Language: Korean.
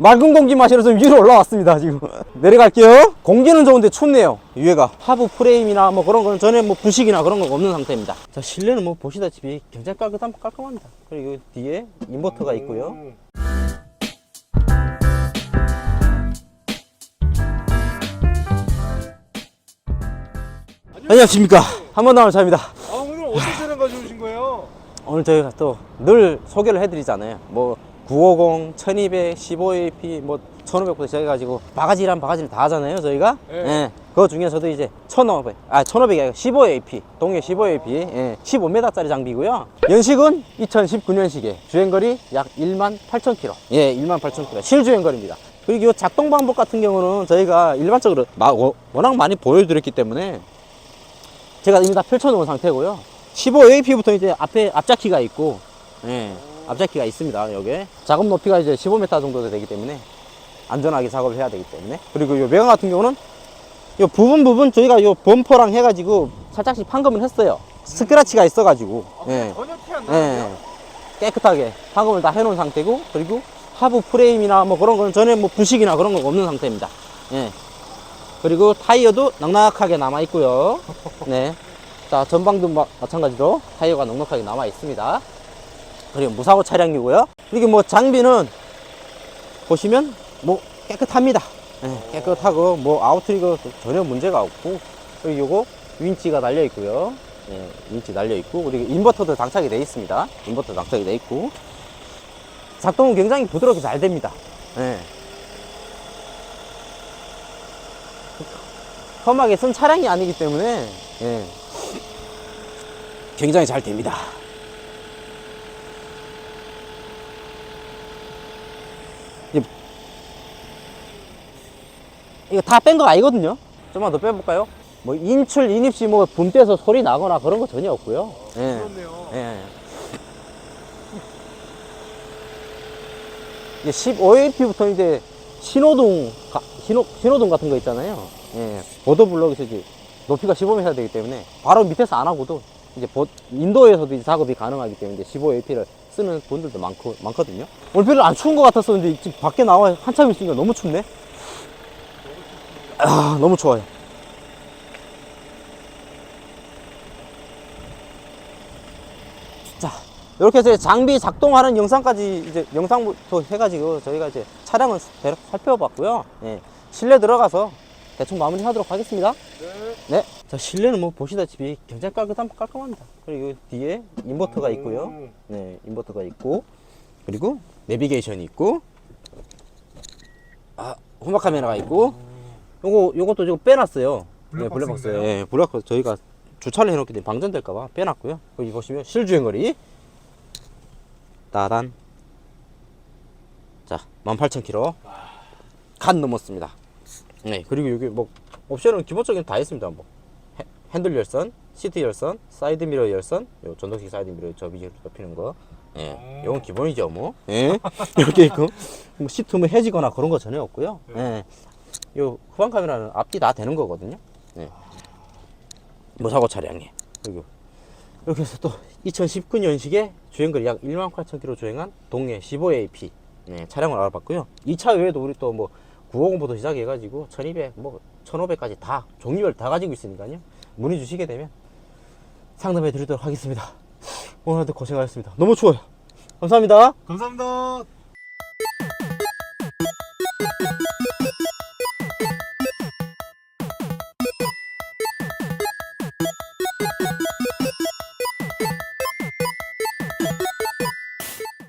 맑은 공기 마시러 좀 위로 올라왔습니다 지금. 내려갈게요. 공기는 좋은데 춥네요. 위에가 하부 프레임이나 뭐 그런 거는 전에 뭐 부식이나 그런 거 없는 상태입니다. 자 실내는 뭐 보시다시피 굉장히 깔끔함, 깔끔합니다. 그리고 뒤에 인버터가 있고요. 안녕하십니까. 한번나올 차입니다. 아 오늘 어떤 차량 가져오신 거예요? 오늘 저희가 또 늘 소개를 해드리잖아요. 뭐 950, 1200, 15AP, 뭐 1500부터 시작해가지고 바가지란 바가지는 다 하잖아요. 저희가. 네. 예. 그 중에서도 이제 1500, 아 1500이 아니라 15AP, 동해 15AP, 예. 15m짜리 장비고요. 연식은 2019년식에 주행거리 약 1만 8천 킬로. 예, 1만 8천 킬로. 실주행거리입니다. 그리고 이 작동 방법 같은 경우는 저희가 일반적으로 마- 워- 워낙 많이 보여드렸기 때문에 제가 이미 다 펼쳐놓은 상태고요. 15AP부터 이제 앞에 앞자키가 있고, 예, 앞자키가 있습니다. 여기 작업 높이가 이제 15m 정도 되기 때문에 안전하게 작업을 해야 되기 때문에 그리고 이 외관 같은 경우는 이 부분 부분 저희가 이 범퍼랑 해가지고 살짝씩 판금을 했어요. 스크래치가 있어가지고, 예, 전혀 티안 예, 나요. 깨끗하게 판금을 다 해놓은 상태고 그리고 하부 프레임이나 뭐 그런 거는 전에 뭐 부식이나 그런 거 없는 상태입니다. 예. 그리고 타이어도 넉넉하게 남아 있고요. 네. 자, 전방도 마, 마찬가지로 타이어가 넉넉하게 남아 있습니다. 그리고 무사고 차량이고요. 그리고 뭐 장비는 보시면 뭐 깨끗합니다. 예, 깨끗하고 뭐 아웃트리거 전혀 문제가 없고 그리고 요거 윈치가 달려 있고요. 예, 윈치 달려 있고 그리고 인버터도 장착이 되어 있습니다. 인버터 장착이 되어 있고 작동은 굉장히 부드럽게 잘 됩니다. 예. 험하게 쓴 차량이 아니기 때문에 예, 굉장히 잘 됩니다. 이거 다 뺀 거 아니거든요. 좀만 더 빼볼까요? 뭐 인출 인입시 뭐 붐 떼서 소리 나거나 그런 거 전혀 없고요. 예. 그렇네요. 예. 이제 15AP부터 이제 신호등, 가- 신호, 신호등 같은 거 있잖아요. 예. 보도 블록에서 이제 높이가 15m 되기 때문에 바로 밑에서 안 하고도 이제 보- 인도에서도 이제 작업이 가능하기 때문에 15AP를 쓰는 분들도 많고, 많거든요. 오늘 별로 안 추운 것 같았었는데 지금 밖에 나와 한참 있으니까 너무 춥네. 아, 너무 좋아요. 자, 이렇게 해서 장비 작동하는 영상까지 이제 영상부터 해가지고 저희가 이제 차량을 살펴봤고요. 예, 실내 들어가서 대충 마무리 하도록 하겠습니다. 네. 네. 자, 실내는 뭐 보시다시피 굉장히 깔끔함, 깔끔합니다. 그리고 뒤에 인버터가 있고요. 음. 네, 인버터가 있고, 그리고 내비게이션이 있고, 아, 후방 카메라가 있고, 요거, 요것도 지금 빼놨어요. 네, 블랙박스. 블랙박스인가요? 예, 블랙박스 저희가 주차를 해놓기 때문에 방전될까봐 빼놨고요. 여기 보시면 실주행거리. 따단. 자, 18,000km. 간 넘었습니다. 네, 그리고 여기 뭐, 옵션은 기본적인 다 있습니다. 뭐, 핸- 핸들 열선, 시트 열선, 사이드 미러 열선, 요 전동식 사이드 미러 접이로 접히는 거. 예, 요건 기본이죠, 뭐. 예, 이렇게 있고. 뭐 시트 뭐 해지거나 그런 거 전혀 없고요. 예. 요 후방 카메라는 앞뒤 다 되는 거거든요. 예. 무사고 차량에. 그리고 이렇게 해서 또 2019년식에 주행거리 약 1만 8천 킬로 주행한 동해 15AP 네, 차량을 알아봤고요. 이 차 외에도 우리 또 뭐 950부터 시작해가지고 1200, 뭐 1500까지 다 종류별 다 가지고 있으니까요. 문의 주시게 되면 상담해 드리도록 하겠습니다. 오늘도 고생하셨습니다. 너무 추워요. 감사합니다. 감사합니다.